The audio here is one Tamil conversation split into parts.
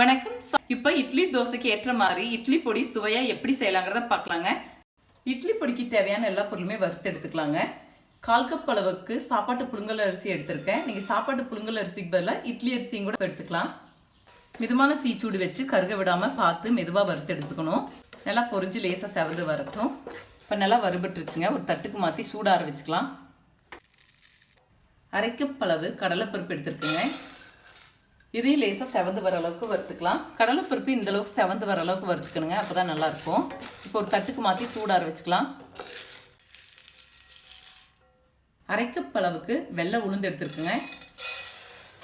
வணக்கம். இப்போ இப்ப இட்லி தோசைக்கு ஏற்ற மாதிரி இட்லி பொடி சுவையா எப்படி செய்யலாங்கிறத பார்க்கலாங்க. இட்லி பொடிக்கு தேவையான எல்லா பொருளுமே வறுத்து எடுத்துக்கலாங்க. கால் கப் அளவுக்கு சாப்பாட்டு புழுங்கல் அரிசி எடுத்திருக்கேன். நீங்க சாப்பாட்டு புழுங்கல் அரிசிக்கு பதிலாக இட்லி அரிசியும் கூட எடுத்துக்கலாம். மிதமான தீச்சூடு வச்சு கருக விடாம பார்த்து மெதுவா வறுத்து எடுத்துக்கணும். நல்லா பொரிஞ்சு லேசா செவந்து வரட்டும். இப்ப நல்லா வறுபட்டுருச்சுங்க. ஒரு தட்டுக்கு மாத்தி சூடார வச்சுக்கலாம். அரைக்கப்பளவு கடலைப்பருப்பு எடுத்துருக்குங்க. இதையும் லேசாக செவந்து வர அளவுக்கு வறுத்துக்கலாம். கடலைப்பருப்பு இந்த அளவுக்கு செவந்து வர அளவுக்கு வறுத்துக்கணுங்க. அப்போ தான் நல்லாயிருக்கும் இப்போ ஒரு தட்டுக்கு மாற்றி சூடார வச்சுக்கலாம். அரைக்கப் அளவுக்கு வெள்ளை உளுந்து எடுத்துருக்குங்க.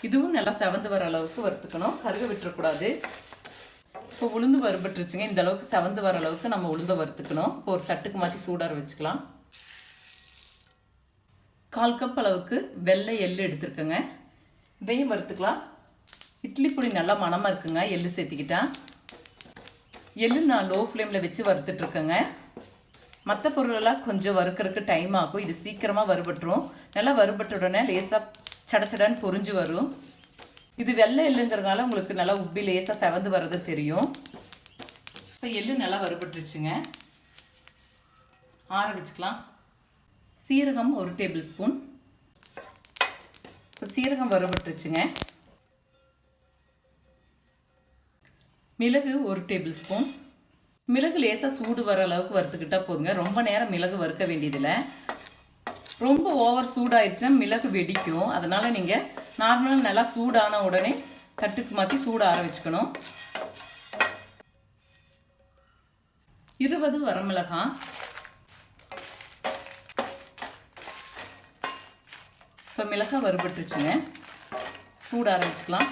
இதுவும் நல்லா செவந்து வர அளவுக்கு வறுத்துக்கணும். கருக விட்டுறக்கூடாது. இப்போ உளுந்து வறுபட்டுருச்சுங்க. இந்த அளவுக்கு செவந்து வர அளவுக்கு நம்ம உளுந்த வறுத்துக்கணும். இப்போ ஒரு தட்டுக்கு மாற்றி சூடார வச்சுக்கலாம். கால் கப் அளவுக்கு வெள்ளை எள்ளு எடுத்துருக்கேங்க. இதையும் வறுத்துக்கலாம். இட்லி பொடி நல்லா மணமாக இருக்குங்க. எள்ளு சேர்த்திக்கிட்டா. எள்ளு நான் லோ ஃப்ளேமில் வச்சு வறுத்துட்ருக்கேங்க. மற்ற பொருளெல்லாம் கொஞ்சம் வறுக்கிறதுக்கு டைம் ஆகும். இது சீக்கிரமாக வறுபட்டுரும். நல்லா வறுபட்ட உடனே லேசாக சடச்சடன்னு பொறிஞ்சு வரும். இது வெள்ளை எள்ளுங்கிறதுனால உங்களுக்கு நல்லா உப்பி லேசாக செவந்து வர்றது தெரியும். இப்போ எள்ளு நல்லா வறுபட்டுருச்சுங்க. ஆற வச்சுக்கலாம். சீரகம் ஒரு டேபிள் ஸ்பூன். இப்போ சீரகம் வறுபட்டுருச்சுங்க. மிளகு ஒரு டேபிள் ஸ்பூன் மிளகு லேசாக சூடு வர அளவுக்கு வறுத்துக்கிட்டால் போதுங்க. ரொம்ப நேரம் மிளகு வறுக்க வேண்டியதில்லை. ரொம்ப ஓவர் சூடாயிடுச்சுன்னா மிளகு வெடிக்கும். அதனால் நீங்கள் நார்மலாக நல்லா சூடான உடனே தட்டுக்கு மாற்றி சூட ஆரம்பிச்சுக்கணும் இருபது வரமிளகாய் இப்போ மிளகாய் வறுபட்டுருச்சுங்க. சூட ஆரம்பிச்சுக்கலாம்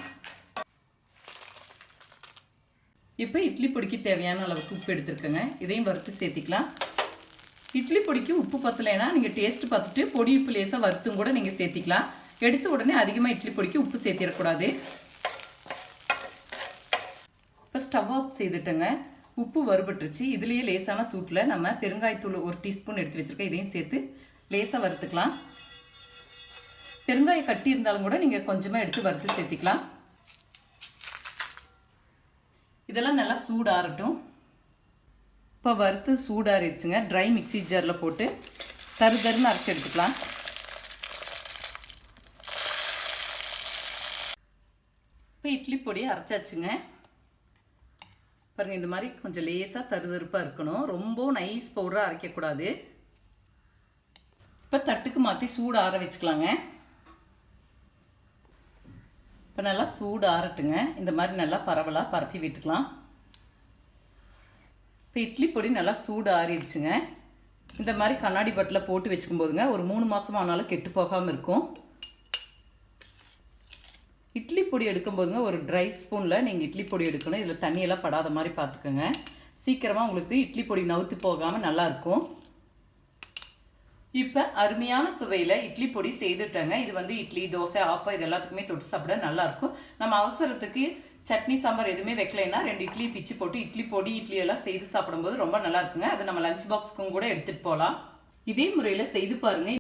இப்போ இட்லி பொடிக்கு தேவையான அளவுக்கு உப்பு எடுத்துருக்கேங்க. இதையும் வறுத்து சேர்த்திக்கலாம். இட்லி பொடிக்கு உப்பு பத்தலைன்னா நீங்கள் டேஸ்ட் பார்த்துட்டு பொடி உப்பு லேசாக வறுத்தும் கூட நீங்கள் சேர்த்திக்கலாம். எடுத்த உடனே அதிகமாக இட்லி பொடிக்கு உப்பு சேர்த்திடக்கூடாது. இப்போ ஸ்டவ் ஆஃப் செய்துட்டேங்க. உப்பு வறுபட்டுருச்சு. இதுலேயே லேசான சூட்டில் நம்ம பெருங்காயத்தூள் ஒரு டீஸ்பூன் எடுத்து வச்சுருக்கேன். இதையும் சேர்த்து லேசாக வறுத்துக்கலாம். பெருங்காயம் கட்டி இருந்தாலும் கூட நீங்கள் கொஞ்சமாக எடுத்து வறுத்து சேர்த்திக்கலாம். இதெல்லாம் நல்லா சூடாகட்டும் இப்போ வறுத்து சூடாறிடுச்சுங்க. ட்ரை மிக்ஸி ஜாரில் போட்டு தரு தருன்னு அரைச்சி எடுத்துக்கலாம். இப்போ இட்லி பொடி அரைச்சாச்சுங்க. பாருங்கள் இந்த மாதிரி கொஞ்சம் லேசாக தருதருப்பாக இருக்கணும். ரொம்ப நைஸ் பவுடராக அரைக்கக்கூடாது. இப்போ தட்டுக்கு மாற்றி சூடு ஆற வச்சுக்கலாங்க. இப்போ நல்லா சூடு ஆறட்டுங்க. இந்த மாதிரி நல்லா பரவலாக பரப்பி விட்டுக்கலாம். இப்போ இட்லி பொடி நல்லா சூடு ஆறிடுச்சுங்க. இந்த மாதிரி கண்ணாடி பட்டில் போட்டு வச்சுக்கும் போதுங்க. ஒரு மூணு மாதம் ஆனாலும் கெட்டு போகாமல் இருக்கும். இட்லி பொடி எடுக்கும் போதுங்க. ஒரு ட்ரை ஸ்பூனில் நீங்கள் இட்லி பொடி எடுக்கணும். இதில் தண்ணியெல்லாம் படாத மாதிரி பார்த்துக்கோங்க. சீக்கிரமாக உங்களுக்கு இட்லி பொடி நவுத்து போகாமல் நல்லாயிருக்கும் இப்போ அருமையான சுவையில் இட்லி பொடி செய்துட்டேங்க. இது வந்து இட்லி தோசை ஆப்பம் இது எல்லாத்துக்குமே தொட்டு சாப்பிட நல்லாயிருக்கும். நம்ம அவசரத்துக்கு சட்னி சாம்பார் எதுவுமே வைக்கலைன்னா ரெண்டு இட்லி பிச்சு போட்டு இட்லி பொடி இட்லி எல்லாம் செய்து சாப்பிடும்போது ரொம்ப நல்லா இருக்குங்க. அது நம்ம லஞ்ச் பாக்ஸ்க்கும் கூட எடுத்துகிட்டு போகலாம் இதே முறையில் செய்து பாருங்க.